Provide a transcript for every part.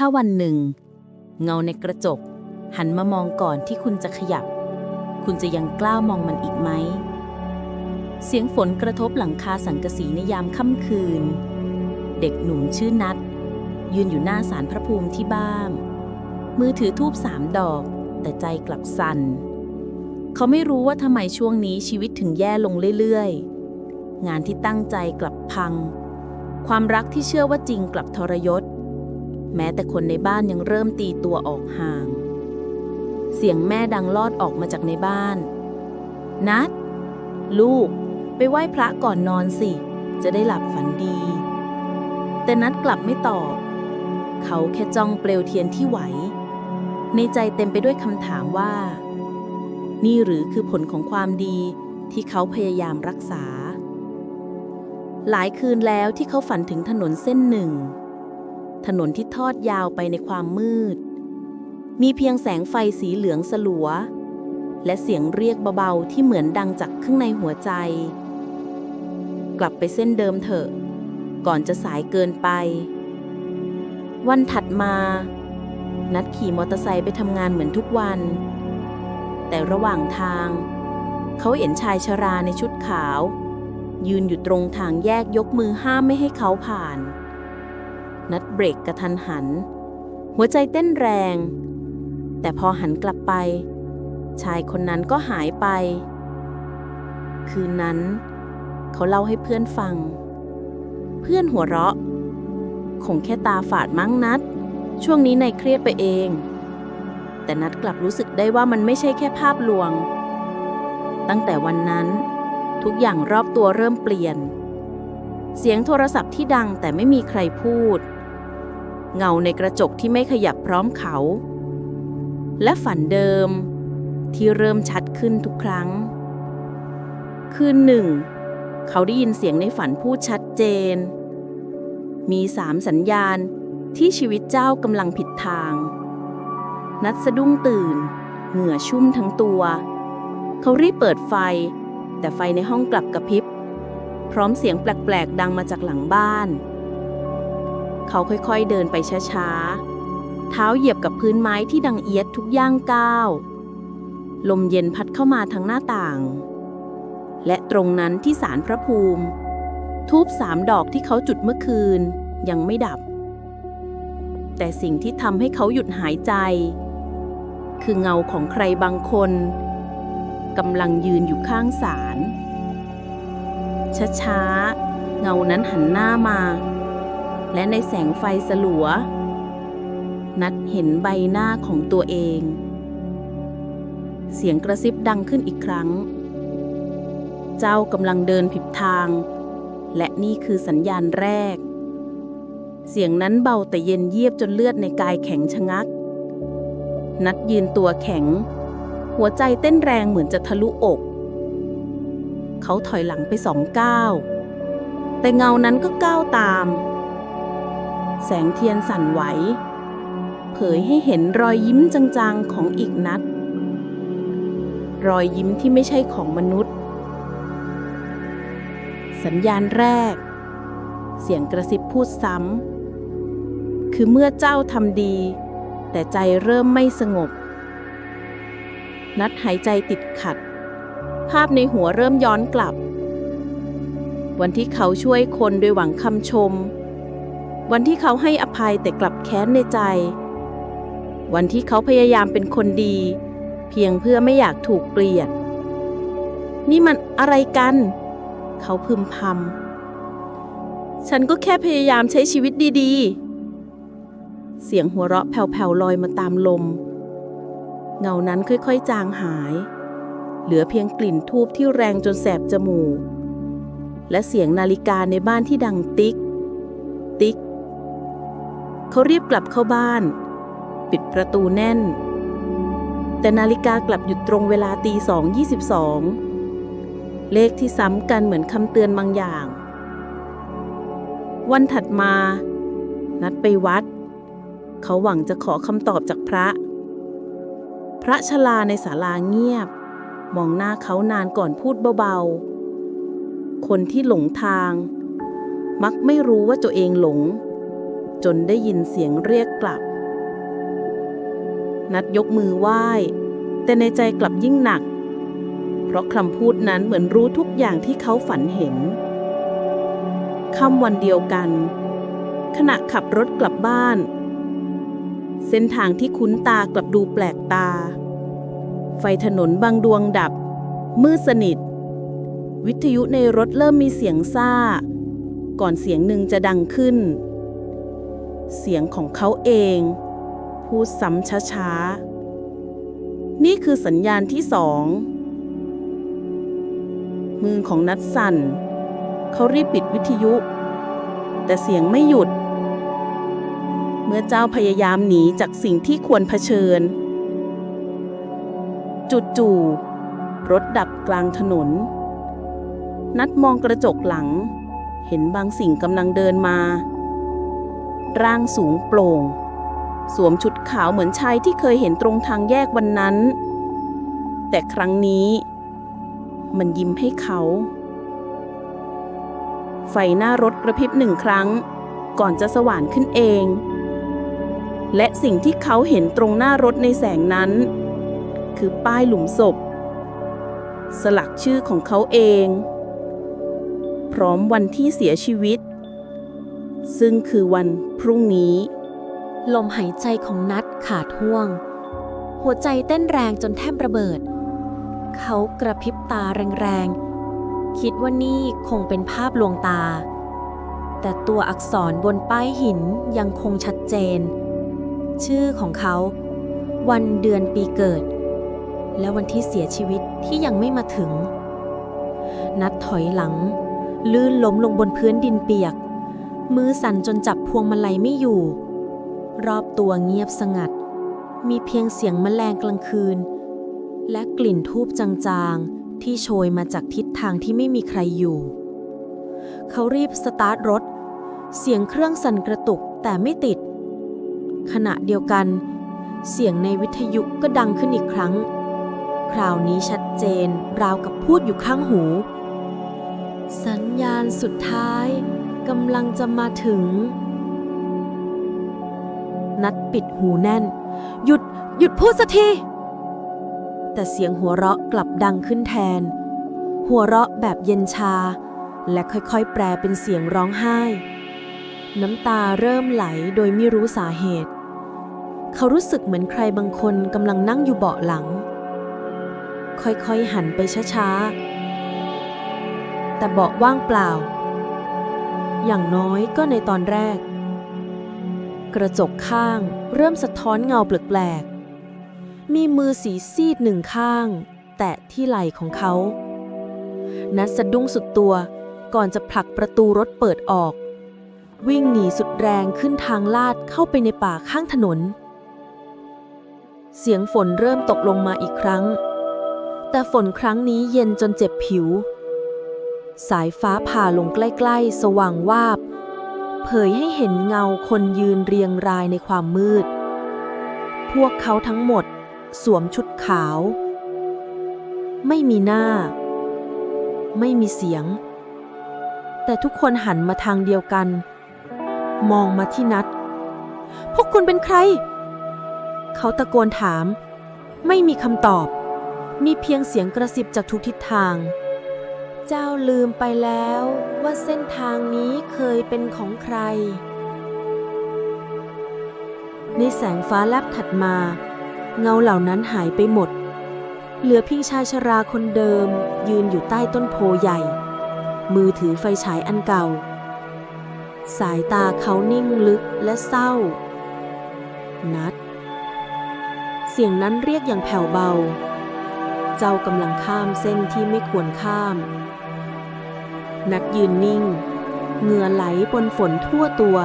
ถ้าวันหนึ่ง เงาในกระจก หันมามองก่อนที่คุณจะขยับ คุณจะยังกล้ามองมันอีกไหม เสียงฝนกระทบหลังคาสังกะสีในยามค่ำคืน เด็กหนุ่มชื่อนัด ยืนอยู่หน้าศาลพระภูมิที่บ้าน มือถือทูบสามดอก แต่ใจกลับสั่นเขาไม่รู้ว่าทำไมช่วงนี้ชีวิตถึงแย่ลงเรื่อยๆ งานที่ตั้งใจกลับพัง ความรักที่เชื่อว่าจริงกลับทรยศ แม้แต่คนในบ้านยังเริ่มตีตัวออกห่าง เสียงแม่ดังลอดออกมาจากในบ้าน นัด ลูก ไปไหว้พระก่อนนอนสิ จะได้หลับฝันดี แต่นัดกลับไม่ตอบ เขาแค่จ้องเปลวเทียนที่ไหว ในใจเต็มไปด้วยคำถามว่า นี่หรือคือผลของความดีที่เขาพยายามรักษา หลายคืนแล้วที่เขาฝันถึงถนนเส้นหนึ่ง ถนนที่ทอดยาวไปในความมืด มีเพียงแสงไฟสีเหลืองสลัว และเสียงเรียกเบาๆที่เหมือนดังจากข้างในหัวใจ กลับไปเส้นเดิมเถอะ ก่อนจะสายเกินไป วันถัดมา นัดขี่มอเตอร์ไซค์ไปทำงานเหมือนทุกวัน แต่ระหว่างทาง เขาเห็นชายชราในชุดขาว ยืนอยู่ตรงทางแยกยกมือห้ามไม่ให้เขาผ่าน นัดเบรกกระทันหัน หัวใจเต้นแรง แต่พอหันกลับไป ชายคนนั้นก็หายไป คืนนั้น เขาเล่าให้เพื่อนฟัง เพื่อนหัวเราะ คงแค่ตาฝาดมั้งนัด ช่วงนี้นายเครียดไปเอง แต่นัดกลับรู้สึกได้ว่ามันไม่ใช่แค่ภาพลวง ตั้งแต่วันนั้นทุกอย่างรอบตัวเริ่มเปลี่ยน เสียงโทรศัพท์ที่ดังแต่ไม่มีใครพูด เงาในกระจกที่ไม่ขยับพร้อมเขา และฝันเดิม ที่เริ่มชัดขึ้นทุกครั้ง คืนหนึ่ง เขาได้ยินเสียงในฝันพูดชัดเจน มีสามสัญญาณที่ชีวิตเจ้ากำลังผิดทาง นัดสะดุ้งตื่น เหงื่อชุ่มทั้งตัว เขารีบเปิดไฟ แต่ไฟในห้องกลับกระพริบ พร้อมเสียงแปลกๆ ดังมาจากหลังบ้าน เขาค่อยๆเดินไปช้าๆ เท้าเหยียบกับพื้นไม้ที่ดังเอียดทุกย่างก้าว ลมเย็นพัดเข้ามาทางหน้าต่าง และตรงนั้นที่ศาลพระภูมิ ทูบสามดอกที่เขาจุดเมื่อคืนยังไม่ดับ แต่สิ่งที่ทำให้เขาหยุดหายใจ คือเงาของใครบางคนกำลังยืนอยู่ข้างศาลช้าๆ เงานั้นหันหน้ามา และในแสงไฟสลัว นัดเห็นใบหน้าของตัวเอง เสียงกระซิบดังขึ้นอีกครั้ง เจ้ากำลังเดินผิดทาง และนี่คือสัญญาณแรก เสียงนั้นเบาแต่เย็นเยียบจนเลือดในกายแข็งชะงัก นัดยืนตัวแข็ง หัวใจเต้นแรงเหมือนจะทะลุอก เขาถอยหลังไปสองก้าวแต่เงานั้นก็ก้าวตาม แสงเทียนสั่นไหว เผยให้เห็นรอยยิ้มจางๆของอีกนัด รอยยิ้มที่ไม่ใช่ของมนุษย์ สัญญาณแรก เสียงกระซิบพูดซ้ำ คือเมื่อเจ้าทำดี แต่ใจเริ่มไม่สงบ นัดหายใจติดขัด ภาพในหัวเริ่มย้อนกลับวันที่เขาช่วยคนโดยหวังคำชม วันที่เขาให้อภัยแต่กลับแค้นในใจ วันที่เขาพยายามเป็นคนดี เพียงเพื่อไม่อยากถูกเกลียด นี่มันอะไรกัน เขาพึมพำ ฉันก็แค่พยายามใช้ชีวิตดีๆ เสียงหัวเราะแผ่วๆลอยมาตามลม เงานั้นค่อยๆจางหาย เหลือเพียงกลิ่นทูบที่แรงจนแสบจมูก และเสียงนาฬิกาในบ้านที่ดังติ๊กติ๊ก เขารีบกลับเข้าบ้าน ปิดประตูแน่น แต่นาฬิกากลับหยุดตรงเวลาตีสองยี่สิบสองเลขที่ซ้ำกันเหมือนคำเตือนบางอย่าง วันถัดมา นัดไปวัด เขาหวังจะขอคำตอบจากพระ พระชลาในศาลาเงียบ มองหน้าเขานานก่อนพูดเบาๆ คนที่หลงทาง มักไม่รู้ว่าตัวเองหลง จนได้ยินเสียงเรียกกลับ นัดยกมือไหว้ แต่ในใจกลับยิ่งหนัก เพราะคำพูดนั้นเหมือนรู้ทุกอย่างที่เขาฝันเห็นค่ำวันเดียวกัน ขณะขับรถกลับบ้าน เส้นทางที่คุ้นตากลับดูแปลกตา ไฟถนนบางดวงดับ มืดสนิท วิทยุในรถเริ่มมีเสียงซ่า ก่อนเสียงหนึ่งจะดังขึ้น เสียงของเขาเอง พูดซ้ำช้าๆ นี่คือสัญญาณที่สอง มือของนัดสั่น เขารีบปิดวิทยุ แต่เสียงไม่หยุด เมื่อเจ้าพยายามหนีจากสิ่งที่ควรเผชิญ จู่ๆรถดับกลางถนน นัดมองกระจกหลัง เห็นบางสิ่งกำลังเดินมา ร่างสูงโปร่ง สวมชุดขาวเหมือนชายที่เคยเห็นตรงทางแยกวันนั้น แต่ครั้งนี้ มันยิ้มให้เขา ไฟหน้ารถกระพริบหนึ่งครั้ง ก่อนจะสว่างขึ้นเอง และสิ่งที่เขาเห็นตรงหน้ารถในแสงนั้น คือป้ายหลุมศพ สลักชื่อของเขาเอง พร้อมวันที่เสียชีวิต ซึ่งคือวันพรุ่งนี้ ลมหายใจของนัดขาดห่วง หัวใจเต้นแรงจนแทบระเบิด เขากระพริบตาแรงๆ คิดว่านี่คงเป็นภาพลวงตา แต่ตัวอักษรบนป้ายหินยังคงชัดเจน ชื่อของเขา วันเดือนปีเกิด และวันที่เสียชีวิตที่ยังไม่มาถึง นัดถอยหลัง ลื่นล้มลงบนพื้นดินเปียก มือสั่นจนจับพวงมาลัยไม่อยู่ รอบตัวเงียบสงัด มีเพียงเสียงแมลงกลางคืน และกลิ่นทูบจางๆ ที่โชยมาจากทิศทางที่ไม่มีใครอยู่ เขารีบสตาร์ทรถ เสียงเครื่องสั่นกระตุกแต่ไม่ติด ขณะเดียวกัน เสียงในวิทยุก็ดังขึ้นอีกครั้ง คราวนี้ชัดเจนราวกับพูดอยู่ข้างหู สัญญาณสุดท้าย กำลังจะมาถึง นัดปิดหูแน่น หยุดหยุดพูดสักที แต่เสียงหัวเราะกลับดังขึ้นแทน หัวเราะแบบเย็นชา และค่อยๆ แปลเป็นเสียงร้องไห้ น้ำตาเริ่มไหลโดยไม่รู้สาเหตุ เขารู้สึกเหมือนใครบางคนกำลังนั่งอยู่เบาะหลัง ค่อยๆหันไปช้าๆแต่เบาะว่างเปล่า อย่างน้อยก็ในตอนแรก กระจกข้างเริ่มสะท้อนเงาแปลกๆ มีมือสีซีดหนึ่งข้าง แตะที่ไหล่ของเขา นัดสะดุ้งสุดตัวก่อนจะผลักประตูรถเปิดออก วิ่งหนีสุดแรงขึ้นทางลาดเข้าไปในป่าข้างถนน เสียงฝนเริ่มตกลงมาอีกครั้ง แต่ฝนครั้งนี้เย็นจนเจ็บผิว สายฟ้าผ่าลงใกล้ๆ สว่างวาบ เผยให้เห็นเงาคนยืนเรียงรายในความมืด พวกเขาทั้งหมด สวมชุดขาว ไม่มีหน้า ไม่มีเสียง แต่ทุกคนหันมาทางเดียวกัน มองมาที่นัด พวกคุณเป็นใคร เขาตะโกนถาม ไม่มีคำตอบ มีเพียงเสียงกระซิบจากทุกทิศทาง เจ้าลืมไปแล้วว่าเส้นทางนี้เคยเป็นของใคร ในแสงฟ้าแลบถัดมา เงาเหล่านั้นหายไปหมด เหลือเพียงชายชราคนเดิม ยืนอยู่ใต้ต้นโพใหญ่ มือถือไฟฉายอันเก่า สายตาเขานิ่งลึกและเศร้า นัด เสียงนั้นเรียกอย่างแผ่วเบา เจ้ากำลังข้ามเส้นที่ไม่ควรข้าม นัดยืนนิ่ง เหงื่อไหลปนฝนทั่วตัว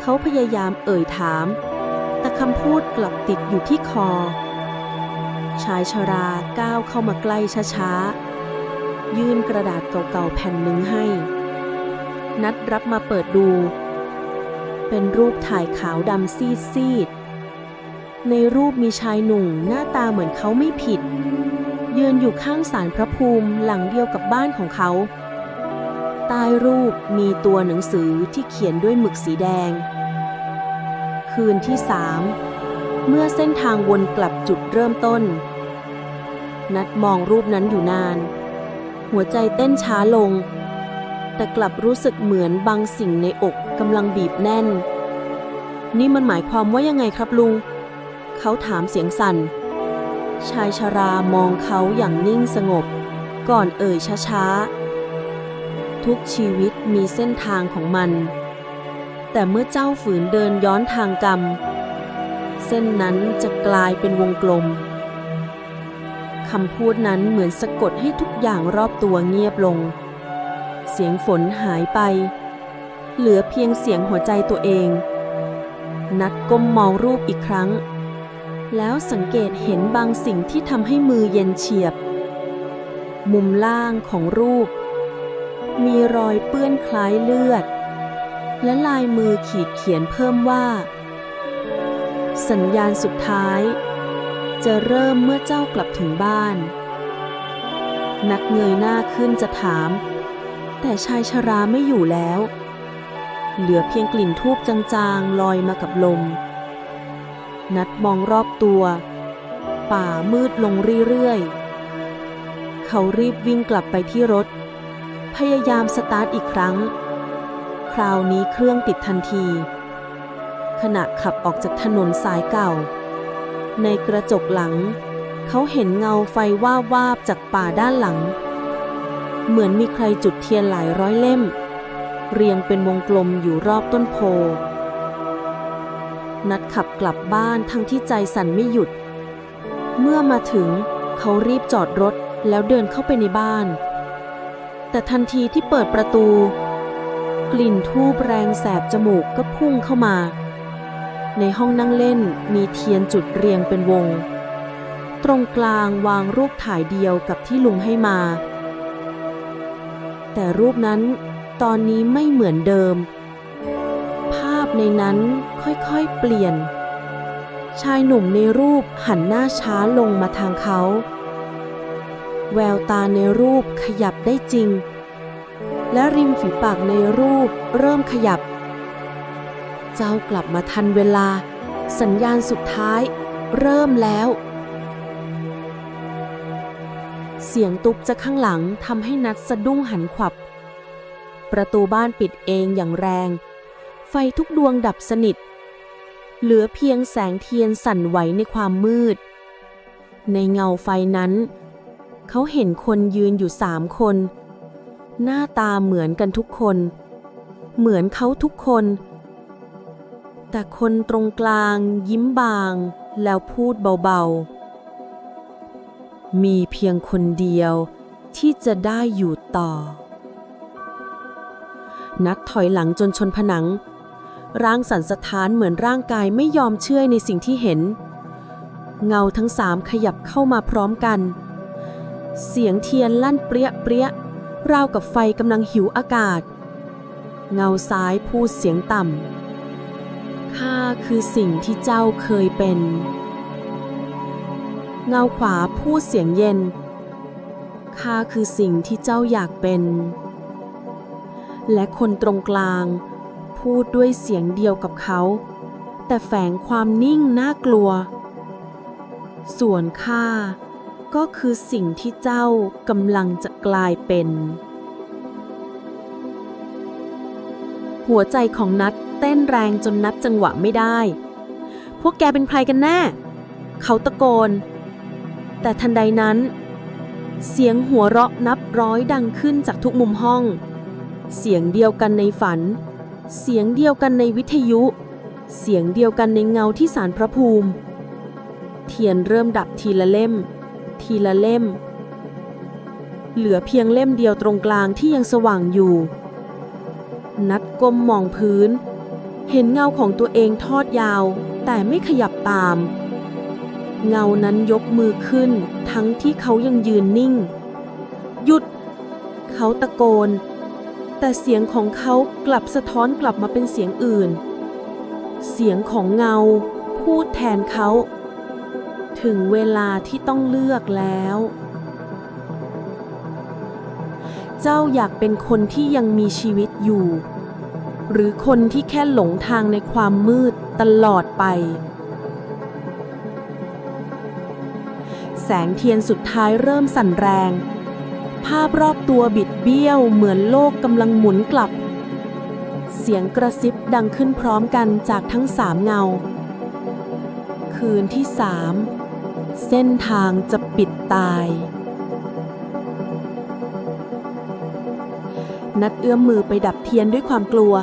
เขาพยายามเอ่ยถาม แต่คำพูดกลับติดอยู่ที่คอ ชายชราก้าวเข้ามาใกล้ช้าๆ ยื่นกระดาษเก่าๆแผ่นหนึ่งให้ นัดรับมาเปิดดู เป็นรูปถ่ายขาวดำซีดๆ ในรูปมีชายหนุ่มหน้าตาเหมือนเขาไม่ผิด ยืนอยู่ข้างศาลพระภูมิหลังเดียวกับบ้านของเขาใต้รูปมีตัวหนังสือที่เขียนด้วยหมึกสีแดง คืนที่สามเมื่อเส้นทางวนกลับจุดเริ่มต้น นัดมองรูปนั้นอยู่นาน หัวใจเต้นช้าลง แต่กลับรู้สึกเหมือนบางสิ่งในอกกำลังบีบแน่น นี่มันหมายความว่ายังไงครับลุง เขาถามเสียงสั่น ชายชรามองเขาอย่างนิ่งสงบ ก่อนเอ่ยช้าๆ ทุกชีวิตมีเส้นทางของมัน แต่เมื่อเจ้าฝืนเดินย้อนทางกรรม เส้นนั้นจะกลายเป็นวงกลมคำพูดนั้นเหมือนสะกดให้ทุกอย่างรอบตัวเงียบลง เสียงฝนหายไป เหลือเพียงเสียงหัวใจตัวเอง นัดก้มมองรูปอีกครั้ง แล้วสังเกตเห็นบางสิ่งที่ทำให้มือเย็นเฉียบ มุมล่างของรูป มีรอยเปื้อนคล้ายเลือด และลายมือขีดเขียนเพิ่มว่า สัญญาณสุดท้าย จะเริ่มเมื่อเจ้ากลับถึงบ้าน นักเงยหน้าขึ้นจะถาม แต่ชายชราไม่อยู่แล้ว เหลือเพียงกลิ่นทูบจางๆลอยมากับลม นัดมองรอบตัว ป่ามืดลงเรื่อยๆ เขารีบวิ่งกลับไปที่รถ พยายามสตาร์ทอีกครั้ง คราวนี้เครื่องติดทันที ขณะขับออกจากถนนสายเก่า ในกระจกหลัง เขาเห็นเงาไฟว่าบวาบจากป่าด้านหลัง เหมือนมีใครจุดเทียนหลายร้อยเล่ม เรียงเป็นวงกลมอยู่รอบต้นโพ นัดขับกลับบ้านทั้งที่ใจสั่นไม่หยุด เมื่อมาถึงเขารีบจอดรถแล้วเดินเข้าไปในบ้าน แต่ทันทีที่เปิดประตู กลิ่นทูบแรงแสบจมูกก็พุ่งเข้ามา ในห้องนั่งเล่นมีเทียนจุดเรียงเป็นวง ตรงกลางวางรูปถ่ายเดียวกับที่ลุงให้มา แต่รูปนั้นตอนนี้ไม่เหมือนเดิม ในนั้นค่อยๆเปลี่ยน ชายหนุ่มในรูปหันหน้าช้าลงมาทางเขา แววตาในรูปขยับได้จริง และริมฝีปากในรูปเริ่มขยับ เจ้ากลับมาทันเวลา สัญญาณสุดท้ายเริ่มแล้ว เสียงตุบจากข้างหลังทำให้นัดสะดุ้งหันขวับ ประตูบ้านปิดเองอย่างแรง ไฟทุกดวงดับสนิท เหลือเพียงแสงเทียนสั่นไหวในความมืด ในเงาไฟนั้น เขาเห็นคนยืนอยู่สามคน หน้าตาเหมือนกันทุกคน เหมือนเขาทุกคน แต่คนตรงกลางยิ้มบาง แล้วพูดเบาๆ มีเพียงคนเดียวที่จะได้อยู่ต่อ นัดถอยหลังจนชนผนัง ร่างสั่นสะท้านเหมือนร่างกายไม่ยอมเชื่อในสิ่งที่เห็น เงาทั้งสามขยับเข้ามาพร้อมกัน เสียงเทียนลั่นเปรี้ยเปรี้ยราวกับไฟกำลังหิวอากาศ เงาซ้ายพูดเสียงต่ำข้าคือสิ่งที่เจ้าเคยเป็น เงาขวาพูดเสียงเย็นข้าคือสิ่งที่เจ้าอยากเป็น และคนตรงกลาง พูดด้วยเสียงเดียวกับเขา แต่แฝงความนิ่งน่ากลัว ส่วนข้าก็คือสิ่งที่เจ้ากำลังจะกลายเป็น หัวใจของนัดเต้นแรงจนนับจังหวะไม่ได้ พวกแกเป็นใครกันแน่ เขาตะโกน แต่ทันใดนั้น เสียงหัวเราะนับร้อยดังขึ้นจากทุกมุมห้อง เสียงเดียวกันในฝัน เสียงเดียวกันในวิทยุ เสียงเดียวกันในเงาที่สารพระภูมิ เทียนเริ่มดับทีละเล่ม ทีละเล่ม เหลือเพียงเล่มเดียวตรงกลางที่ยังสว่างอยู่ นัดก้มมองพื้น เห็นเงาของตัวเองทอดยาว แต่ไม่ขยับตาม เงานั้นยกมือขึ้น ทั้งที่เขายังยืนนิ่ง หยุด เขาตะโกน แต่เสียงของเขากลับสะท้อนกลับมาเป็นเสียงอื่น เสียงของเงา พูดแทนเขา ถึงเวลาที่ต้องเลือกแล้ว เจ้าอยากเป็นคนที่ยังมีชีวิตอยู่ หรือคนที่แค่หลงทางในความมืดตลอดไป แสงเทียนสุดท้ายเริ่มสั่นแรง ภาพรอบตัวบิดเบี้ยวเหมือนโลกกำลังหมุนกลับ เสียงกระซิบดังขึ้นพร้อมกันจากทั้งสามเงา คืนที่สามเส้นทางจะปิดตาย นัดเอื้อมมือไปดับเทียนด้วยความกลัว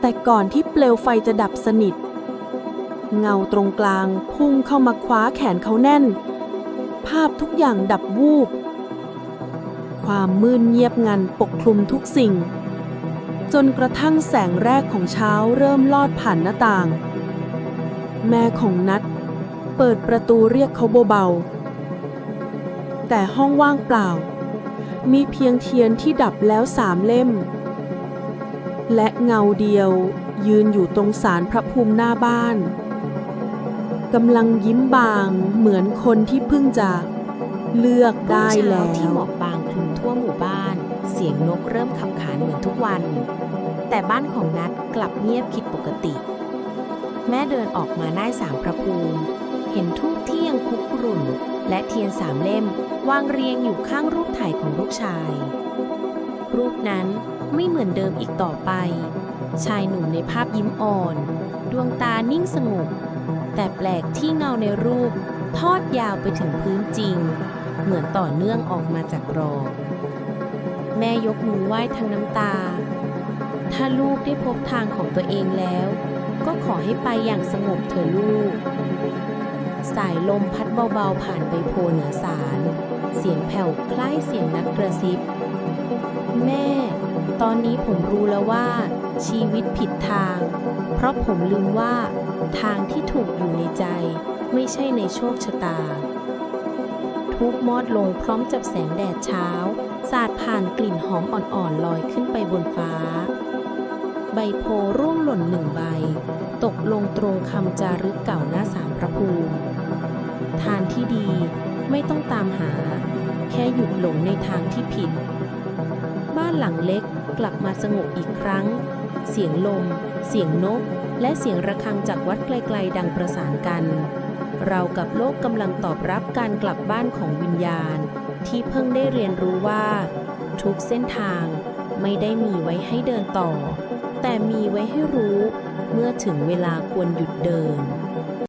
แต่ก่อนที่เปลวไฟจะดับสนิท เงาตรงกลางพุ่งเข้ามาคว้าแขนเขาแน่น ภาพทุกอย่างดับวูบ ความมืดเงียบงันปกคลุมทุกสิ่ง จนกระทั่งแสงแรกของเช้าเริ่มลอดผ่านหน้าต่าง แม่ของนัดเปิดประตูเรียกเขาเบาๆ แต่ห้องว่างเปล่า มีเพียงเทียนที่ดับแล้วสามเล่ม และเงาเดียวยืนอยู่ตรงศาลพระภูมิหน้าบ้านกำลังยิ้มบางเหมือนคนที่เพิ่งจะ เลือกได้แล้เช้าที่หมอกบางคลุมทั่วหมู่บ้าน เสียงนกเริ่มขับขานเหมือนทุกวัน แต่บ้านของนัดกลับเงียบผิดปกติ แม่เดินออกมาหน้าสามพระภูมิ เห็นทูบที่ยังคุกรุ่น และเทียนสามเล่มวางเรียงอยู่ข้างรูปถ่ายของลูกชาย รูปนั้นไม่เหมือนเดิมอีกต่อไป ชายหนุ่มในภาพยิ้มอ่อน ดวงตานิ่งสงบแต่แปลกที่เงาในรูปทอดยาวไปถึงพื้นจริง เหมือนต่อเนื่องออกมาจากรอ แม่ยกมือไหว้ทั้งน้ำตา ถ้าลูกได้พบทางของตัวเองแล้ว ก็ขอให้ไปอย่างสงบเถอะลูก สายลมพัดเบาๆผ่านใบโพเหนือสาร เสียงแผ่วคล้ายเสียงนักกระซิบ แม่ ตอนนี้ผมรู้แล้วว่า ชีวิตผิดทาง เพราะผมลืมว่า ทางที่ถูกอยู่ในใจ ไม่ใช่ในโชคชะตา ทุบมอดลงพร้อมจับแสงแดดเช้า สาดผ่านกลิ่นหอมอ่อนๆลอยขึ้นไปบนฟ้า ใบโพร่วงหล่นหนึ่งใบ ตกลงตรงคำจารึกเก่าหน้าสามพระภูมิ ทานที่ดีไม่ต้องตามหา แค่หยุดหลงในทางที่ผิด บ้านหลังเล็กกลับมาสงบอีกครั้ง เสียงลม เสียงนก และเสียงระฆังจากวัดไกลๆดังประสานกัน เรากับโลกกำลังตอบรับการกลับบ้านของวิญญาณ ที่เพิ่งได้เรียนรู้ว่า ทุกเส้นทางไม่ได้มีไว้ให้เดินต่อ แต่มีไว้ให้รู้ เมื่อถึงเวลาควรหยุดเดิน